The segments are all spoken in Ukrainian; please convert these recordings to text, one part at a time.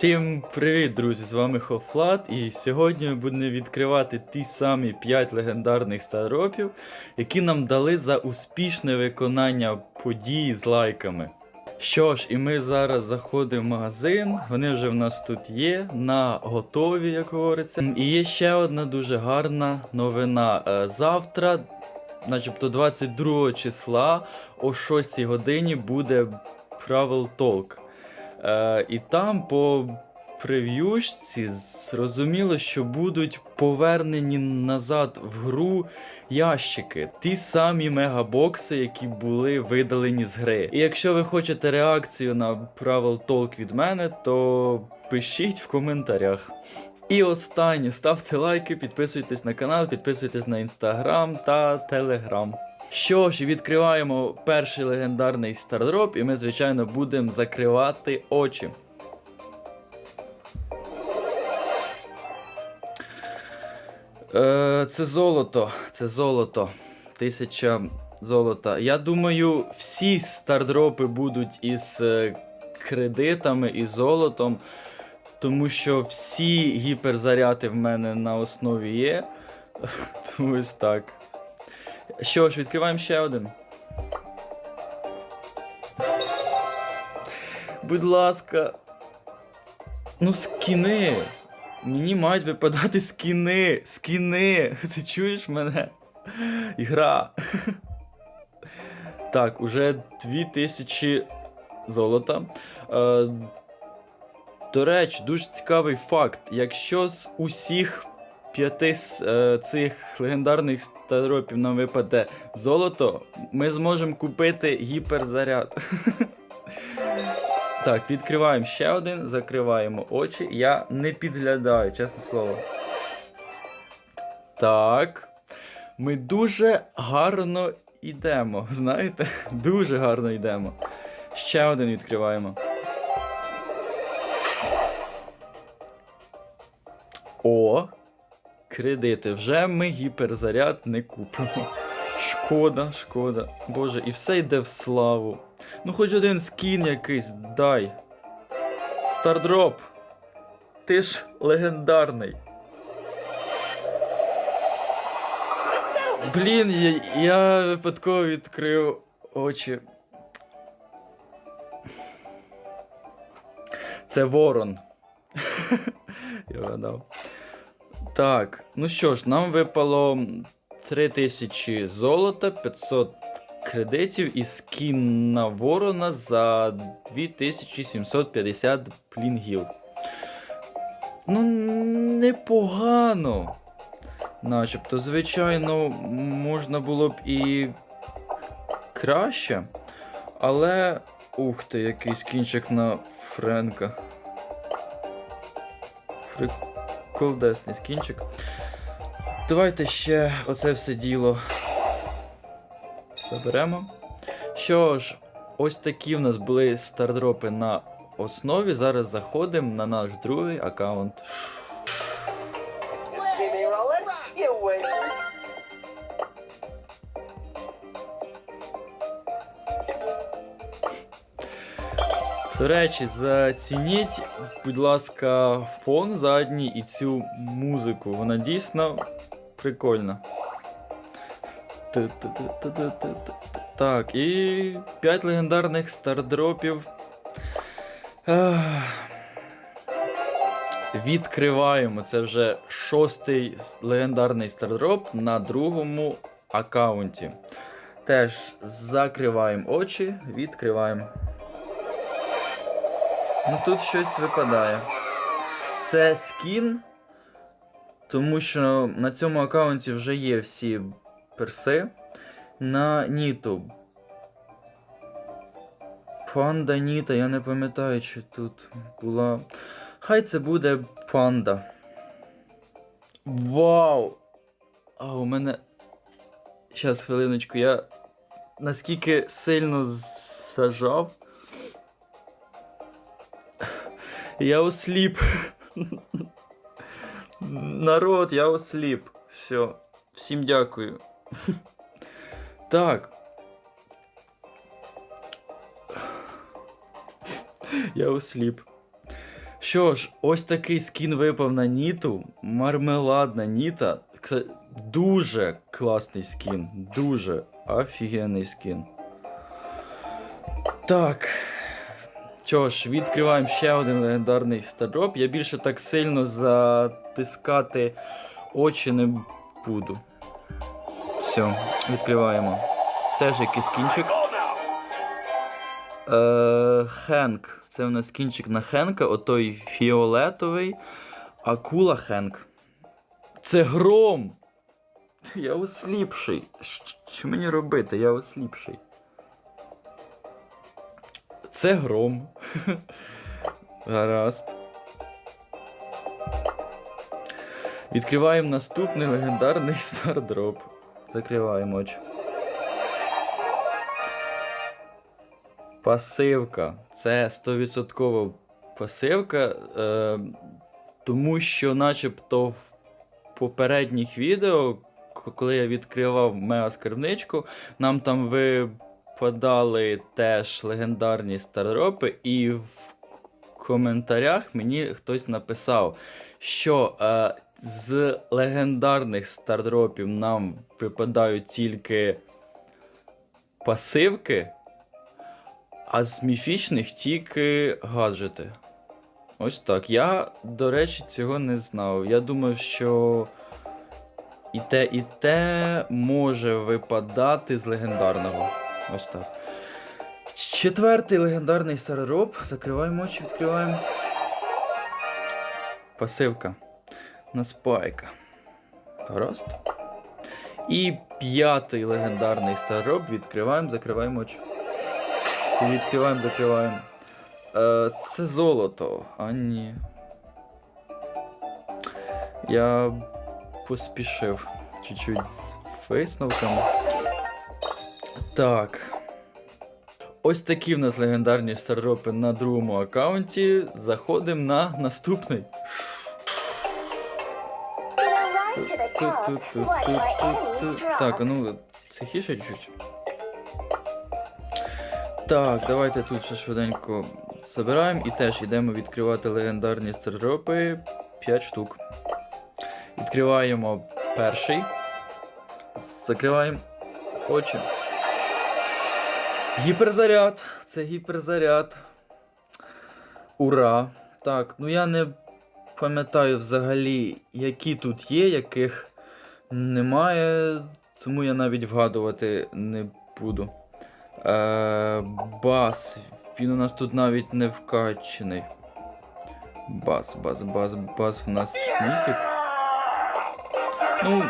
Всім привіт, друзі! З вами Хофлат, і сьогодні ми будемо відкривати ті самі 5 легендарних старопів, які нам дали за успішне виконання події з лайками. Що ж, і ми зараз заходимо в магазин, вони вже в нас тут є, на готові, як говориться. І є ще одна дуже гарна новина. Е, Завтра, начебто 22 числа о 6 годині буде Travel Talk. Е, і там по прев'юшці зрозуміло, що будуть повернені назад в гру ящики, ті самі мегабокси, які були видалені з гри. І якщо ви хочете реакцію на Travel Talk від мене, то пишіть в коментарях. І останнє, ставте лайки, підписуйтесь на канал, підписуйтесь на інстаграм та телеграм. Що ж, відкриваємо перший легендарний стардроп, і ми, звичайно, будемо закривати очі. Е, це золото. Це золото. Тисяча золота. Я думаю, всі стардропи будуть із е, кредитами і золотом, тому що всі гіперзаряди в мене на основі є. Тому ось так. Що ж, відкриваємо ще один. Будь ласка. Ну, скіни. Мені мають випадати скіни. Скіни. Ти чуєш мене? Ігра. Так, уже 2000 золота. Е, до речі, дуже цікавий факт. Якщо з усіх п'яти с- е, цих легендарних старопів нам випаде золото, ми зможемо купити гіперзаряд. Так, відкриваємо ще один, закриваємо очі. Я не підглядаю, чесне слово. Так. Ми дуже гарно йдемо, знаєте? Дуже гарно йдемо. Ще один відкриваємо. О, кредити. Вже ми гіперзаряд не купимо. Шкода, шкода. Боже, і все йде в славу. Ну хоч один скін якийсь дай. Стардроп. Ти ж легендарний. Блін, я, я випадково відкрив очі. Це ворон. Я вгадав. Так, ну що ж, нам випало 3000 золота, 500 кредитів і скін на ворона за 2750 плінгів. Ну, непогано. Начебто, звичайно, можна було б і краще. Але. Ух ти, який скінчик на Френка. Приколдесний скінчик. Давайте ще оце все діло заберемо. Що ж, ось такі в нас були стардропи на основі. Зараз заходимо на наш другий аккаунт. До речі, зацініть, будь ласка, фон задній і цю музику. Вона дійсно прикольна. Так, і 5 легендарних стардропів. Відкриваємо. Це вже шостий легендарний стардроп на другому аккаунті. Теж закриваємо очі, відкриваємо. Ну тут щось випадає. Це скін, тому що на цьому аккаунті вже є всі перси. На Ніту. Панда Ніта, я не пам'ятаю, чи тут була. Хай це буде панда. Вау! А у мене. Щас, хвилиночку, я наскільки сильно зажав. Я осліп. Народ, я осліп. Все. Всім дякую. Так. Я осліп. Що ж, ось такий скін випав на Ніту. Мармеладна Ніта. Дуже класний скін. Дуже офігенний скін. Так. Що ж, відкриваємо ще один легендарний стардроп. Я більше так сильно затискати очі не буду. Все, відкриваємо. Теж якийсь кінчик. Е, Хенк. Це у нас кінчик на Хенка, отой фіолетовий. Акула Хенк. Це гром! Я осліпший. Що мені робити? Я осліпший. Це гром. Гаразд. Відкриваємо наступний легендарний стардроп. Закриваємо очі. Пасивка. Це 100% пасивка, е, тому що, начебто, в попередніх відео, коли я відкривав мега скарбничку, нам там випадали теж легендарні стардропи, і в коментарях мені хтось написав, що е, з легендарних стардропів нам випадають тільки пасивки. А з міфічних тільки гаджети. Ось так. Я, до речі, цього не знав. Я думав, що і те, і те може випадати з легендарного. Ось так. Четвертий легендарний старороб. Закриваємо очі, відкриваємо. Пасивка. На спайка. Гаразд. І п'ятий легендарний старороб. Відкриваємо, закриваємо очі. Відкриваємо, закриваємо. Е, це золото. А ні. Я поспішив чуть-чуть з висновками. Так. Ось такі в нас легендарні старропи на другому аккаунті. Заходимо на наступний. Так, а ну тихіше чуть. Так, давайте тут ще швиденько забираємо і теж йдемо відкривати легендарні стардропи 5 штук. Відкриваємо перший. Закриваємо очі. Гіперзаряд. Це гіперзаряд. Ура! Так, ну я не пам'ятаю взагалі, які тут є, яких немає, тому я навіть вгадувати не буду. Е, бас. Він у нас тут навіть не вкачений. Бас, бас, бас, бас в нас міфік. Ну,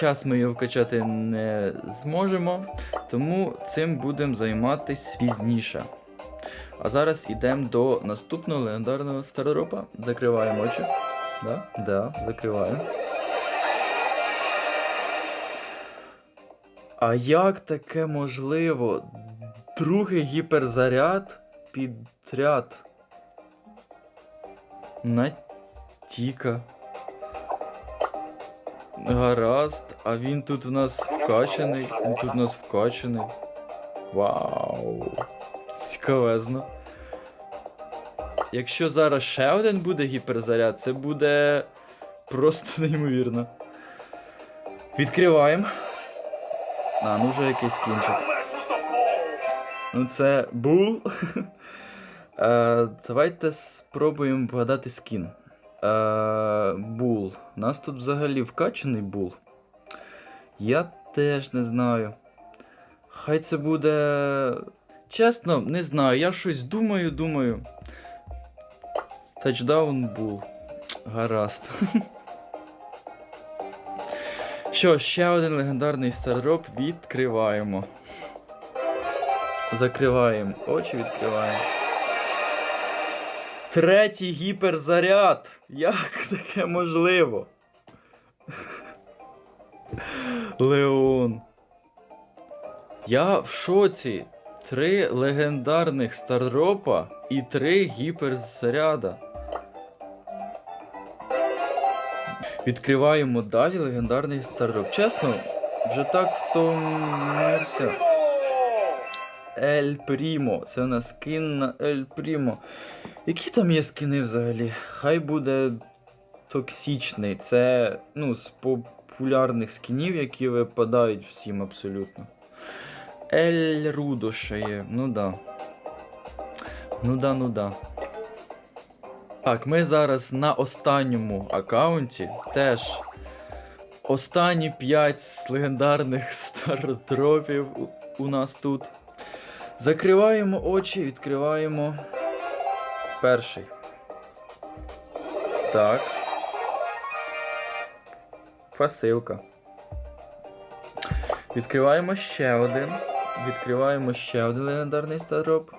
зараз ми його вкачати не зможемо, тому цим будемо займатися пізніше. А зараз йдемо до наступного легендарного староропа. Закриваємо очі. Да? Да, закриваємо. А як таке можливо? Другий гіперзаряд підряд. На Тіка. Гаразд, а він тут у нас вкачаний. Він тут у нас вкачаний. Вау. Цікавезно. Якщо зараз ще один буде гіперзаряд, це буде просто неймовірно. Відкриваємо. А, ну вже якийсь кінчик. Ну це бул. е, давайте спробуємо вгадати скін. Бул. У нас тут взагалі вкачаний бул. Я теж не знаю. Хай це буде. Чесно, не знаю. Я щось думаю, думаю. Тачдаун бул. Гаразд. Що, ще один легендарний стардроп відкриваємо. Закриваємо. Очі відкриваємо. Третій гіперзаряд. Як таке можливо? Леон. Я в шоці. Три легендарних стардропа і три гіперзаряда. Відкриваємо далі легендарний стардроп. Чесно, вже так втомився. Ель Прімо. Це у нас скін на Ель Прімо. Які там є скини взагалі? Хай буде токсичний. Це ну, з популярних скінів, які випадають всім абсолютно. Ель Рудо ще є. Ну да. Ну да, ну да. Так, ми зараз на останньому аккаунті теж останні 5 з легендарних стартропів у нас тут. Закриваємо очі, відкриваємо перший. Так. Посилка. Відкриваємо ще один. Відкриваємо ще один легендарний стартроп.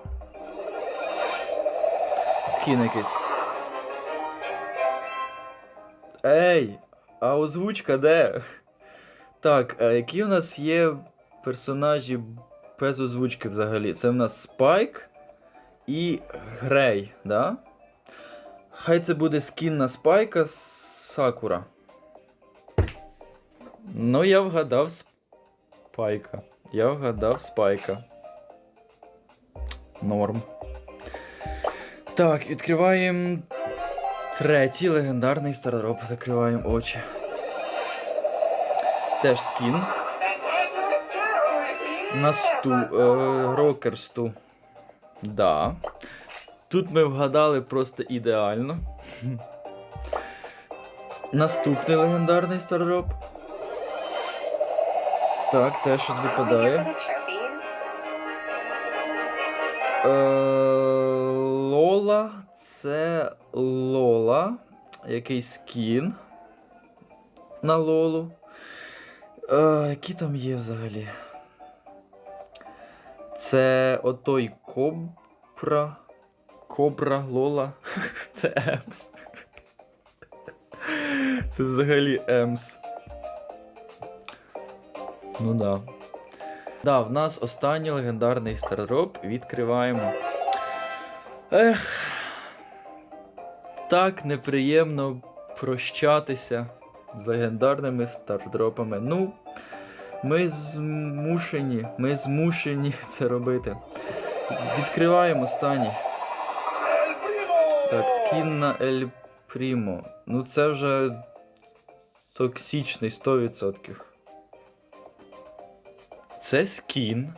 Скін якийсь. Ей! А озвучка де? Так, а які у нас є персонажі без озвучки взагалі? Це в нас Спайк і Грей, да? Хай це буде скін на Спайка з Сакура. Ну, я вгадав Спайка. Я вгадав Спайка. Норм. Так, відкриваємо третій легендарний стардроп. Закриваємо очі. Теж скін. На сту. Е, рокер сту. Да. Тут ми вгадали просто ідеально. Наступний легендарний стардроп. Так, теж щось випадає. Е, Лола. Це Лола. Якийсь скін. На Лолу. Е, які там є взагалі? Це отой Кобра. Кобра Лола. Це Емс. Це взагалі Емс. Ну да. Да, в нас останній легендарний стардроп. Відкриваємо. Ех. Так неприємно прощатися з легендарними стардропами. Ну, ми змушені, ми змушені це робити. Відкриваємо останній. Так, скін на Ель Прімо. Ну це вже токсичний 100%. Це скін,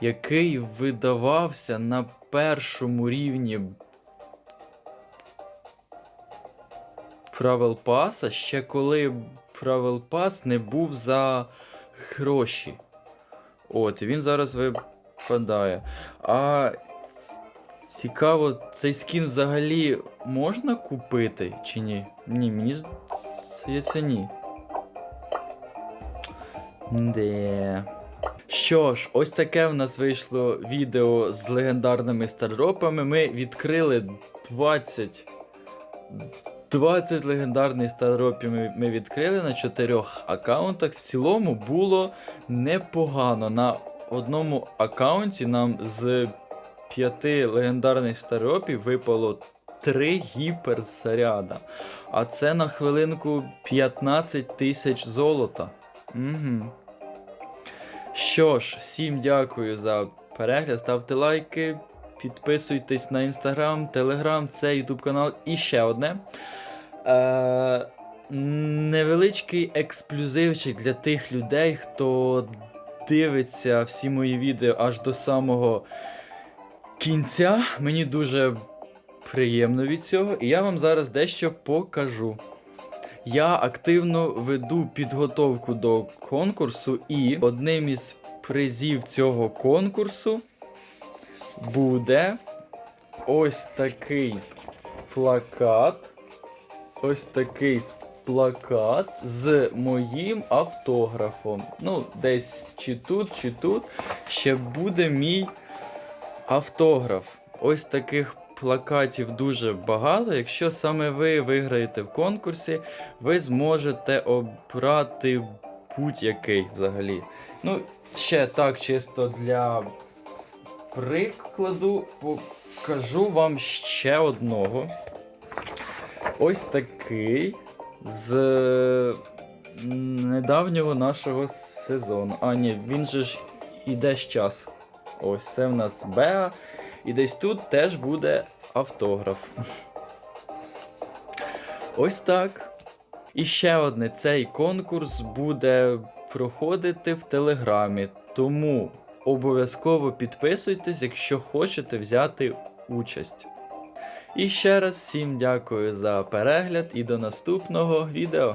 який видавався на першому рівні Правил паса ще коли правил пас не був за гроші. От, він зараз випадає. А цікаво, цей скін взагалі можна купити чи ні? Ні, мені здається, ні. Де. Що ж, ось таке в нас вийшло відео з легендарними стардропами. Ми відкрили 20 20 легендарних стардропів ми, відкрили на 4 аккаунтах. В цілому було непогано. На одному аккаунті нам з 5 легендарних стардропів випало 3 гіперзаряда. А це на хвилинку 15 тисяч золота. Угу. Що ж, всім дякую за перегляд. Ставте лайки, підписуйтесь на інстаграм, телеграм, це ютуб канал і ще одне. Е, невеличкий ексклюзивчик для тих людей, хто дивиться всі мої відео аж до самого кінця. Мені дуже приємно від цього, і я вам зараз дещо покажу. Я активно веду підготовку до конкурсу, і одним із призів цього конкурсу буде ось такий плакат. Ось такий плакат з моїм автографом. Ну, десь чи тут, чи тут ще буде мій автограф. Ось таких плакатів дуже багато. Якщо саме ви виграєте в конкурсі, ви зможете обрати будь-який взагалі. Ну, ще так, чисто для прикладу, покажу вам ще одного. Ось такий з недавнього нашого сезону. А, ні, він же ж іде з час. Ось це в нас Беа. І десь тут теж буде автограф. Ось так. І ще одне, цей конкурс буде проходити в Телеграмі. Тому обов'язково підписуйтесь, якщо хочете взяти участь. І ще раз всім дякую за перегляд і до наступного відео.